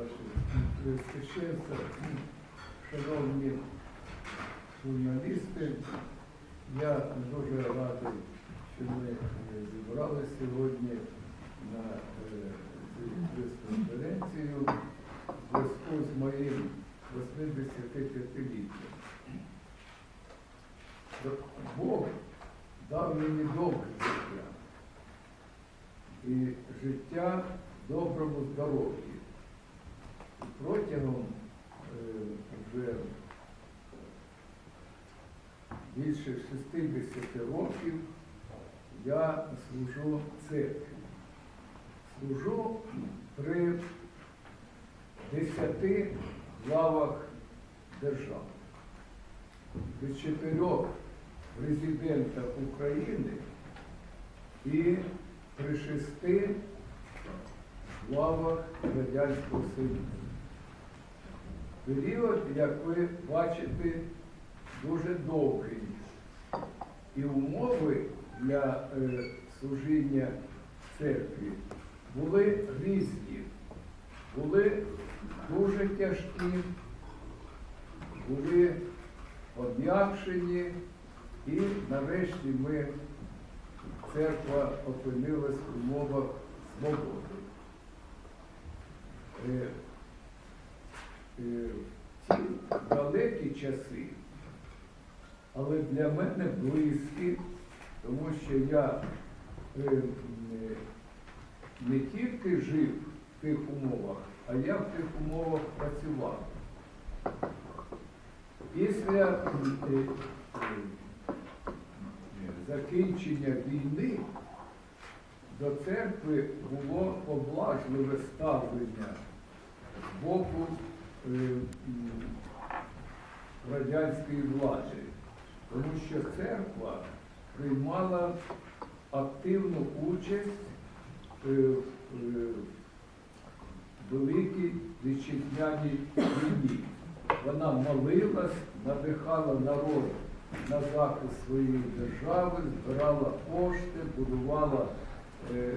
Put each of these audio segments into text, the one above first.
ваше священство, шановні журналісти, я дуже радий, що ми е, зібрали сьогодні на е, прес-конференцію в зв'язку з моїм 85-літтям. Бог дав мені довге життя і життя доброму здоров'ї. Протягом е, вже більше 60 років я служу церкві. Служу при десяти главах держав, при чотирьох президентах України і при шести главах Радянського Союзу. Період, як ви бачите, дуже довгий. І умови для е, служіння церкві були різні, були дуже тяжкі, були об'якшені, і нарешті ми, церква опинилась в умовах свободи. Е, ті далекі часи, але для мене близькі, тому що я е, не тільки жив в тих умовах, а я в тих умовах працював. Після е, закінчення війни до церкви було поблажливе ставлення з боку радянської влади, тому що церква приймала активну участь е, в е, великій вітчизняній війні. Вона молилась, надихала народ на захист своєї держави, збирала кошти, будувала, е,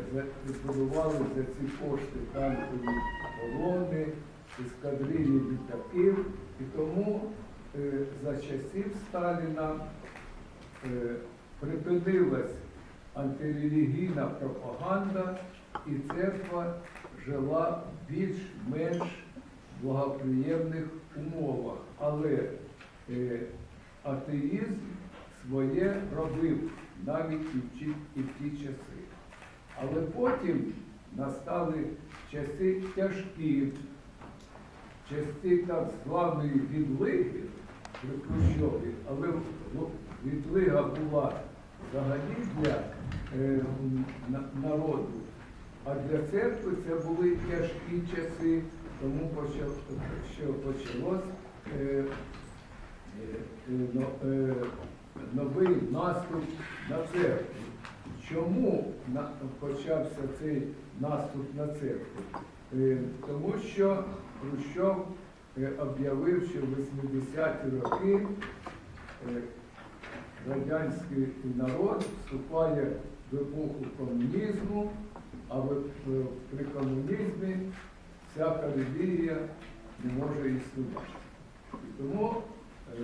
будували за ці кошти танкові колони, ескадрилі літаків. І тому е, за часів Сталіна е, припинилась антирелігійна пропаганда, і церква жила в більш-менш благоприємних умовах. Але е, атеїзм своє робив навіть і в, ті, і в ті часи. Але потім настали часи тяжкі, часи так званої відлиги при Хрущові, але ну, відлига була взагалі для е, на- народу, а для церкви це були тяжкі часи, тому почав, що почалось е, е, е, е, новий наступ на церкву. Чому почався цей наступ на церкву? Е, Тому що Хрущов е, об'явив, що в 80-ті роки е, радянський народ вступає в епоху комунізму, а при комунізмі всяка релігія не може існувати. І тому е,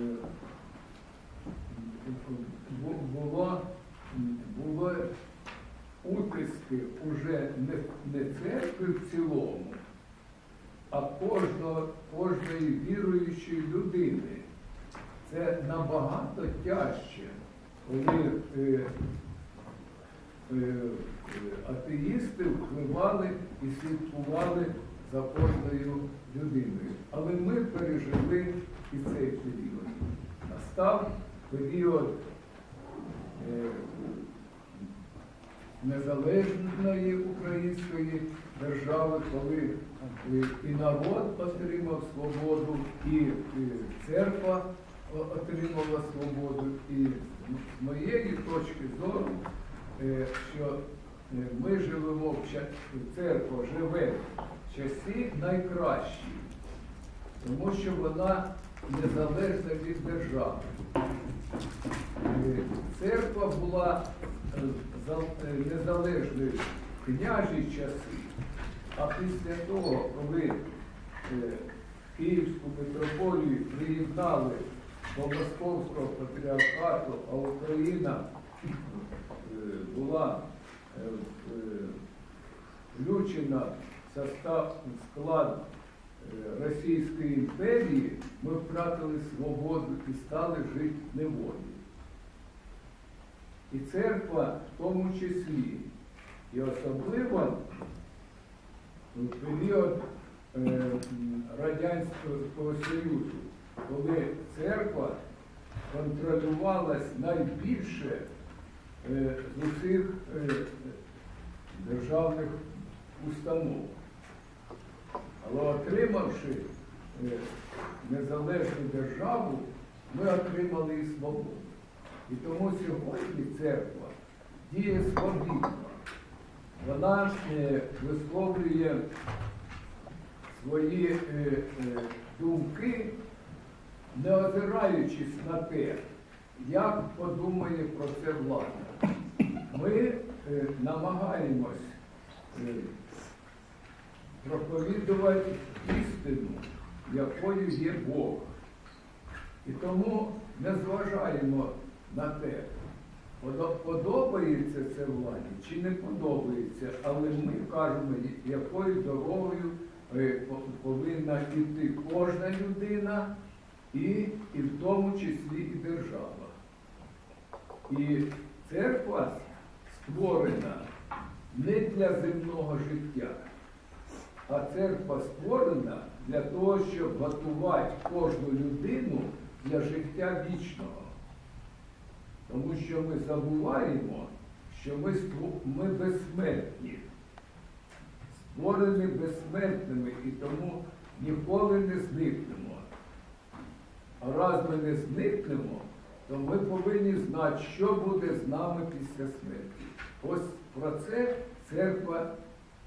бу- було, було утиски уже не, церкви в цілому, а кожного, кожної віруючої людини. Це набагато тяжче, коли е, е, е, атеїсти впливали і слідкували за кожною людиною. Але ми пережили і цей період. Настав період е, незалежної української держави, коли е, і народ отримав свободу, і е, церква отримала свободу. І з моєї точки зору, е, що ми живемо в ча- церква живе в часі найкращі, тому що вона незалежна від держави. Церква була е, е, незалежною в княжі часи, а після того, коли е, Київську митрополію приєднали до Московського патріархату, а Україна була включена в склад Російської імперії, ми втратили свободу і стали жити неволі. І церква в тому числі, і особливо в період е, Радянського Союзу, коли церква контролювалась найбільше е, з усіх е, державних установ. Але отримавши е, незалежну державу, ми отримали і свободу. І тому сьогодні церква діє свобідно. Вона е, висловлює свої е, думки, не озираючись на те, як подумає про це влада. Ми намагаємось проповідувати істину, якою є Бог. І тому не зважаємо на те, подобається це владі чи не подобається, але ми кажемо, якою дорогою е, повинна йти кожна людина, і, і в тому числі і держава. І церква створена не для земного життя, а церква створена для того, щоб готувати кожну людину для життя вічного. Тому що ми забуваємо, що ми, ми безсмертні, створені безсмертними і тому ніколи не зникнемо. А раз ми не зникнемо, то ми повинні знати, що буде з нами після смерті. Ось про це церква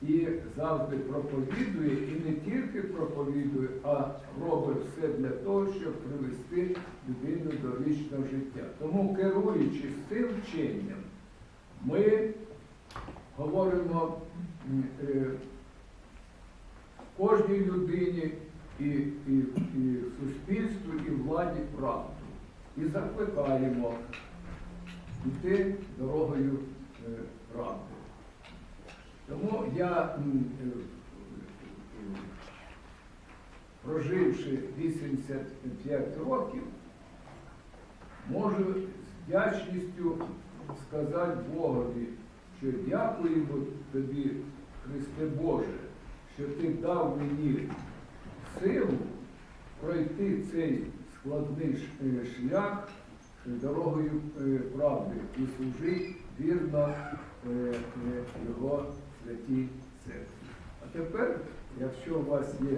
і завжди проповідує, і не тільки проповідує, а робить все для того, щоб привести людину до вічного життя. Тому, керуючись цим вченням, ми говоримо е, кожній людині і, і, і суспільству, і владі правду. І закликаємо йти дорогою е, правди. Тому я, е, проживши 85 років, можу з вдячністю сказати Богові, що дякуємо тобі, Христе Боже, що ти дав мені силу пройти цей складний е, шлях дорогою е, правди і служити вірно його святій церкві. А тепер, якщо у вас є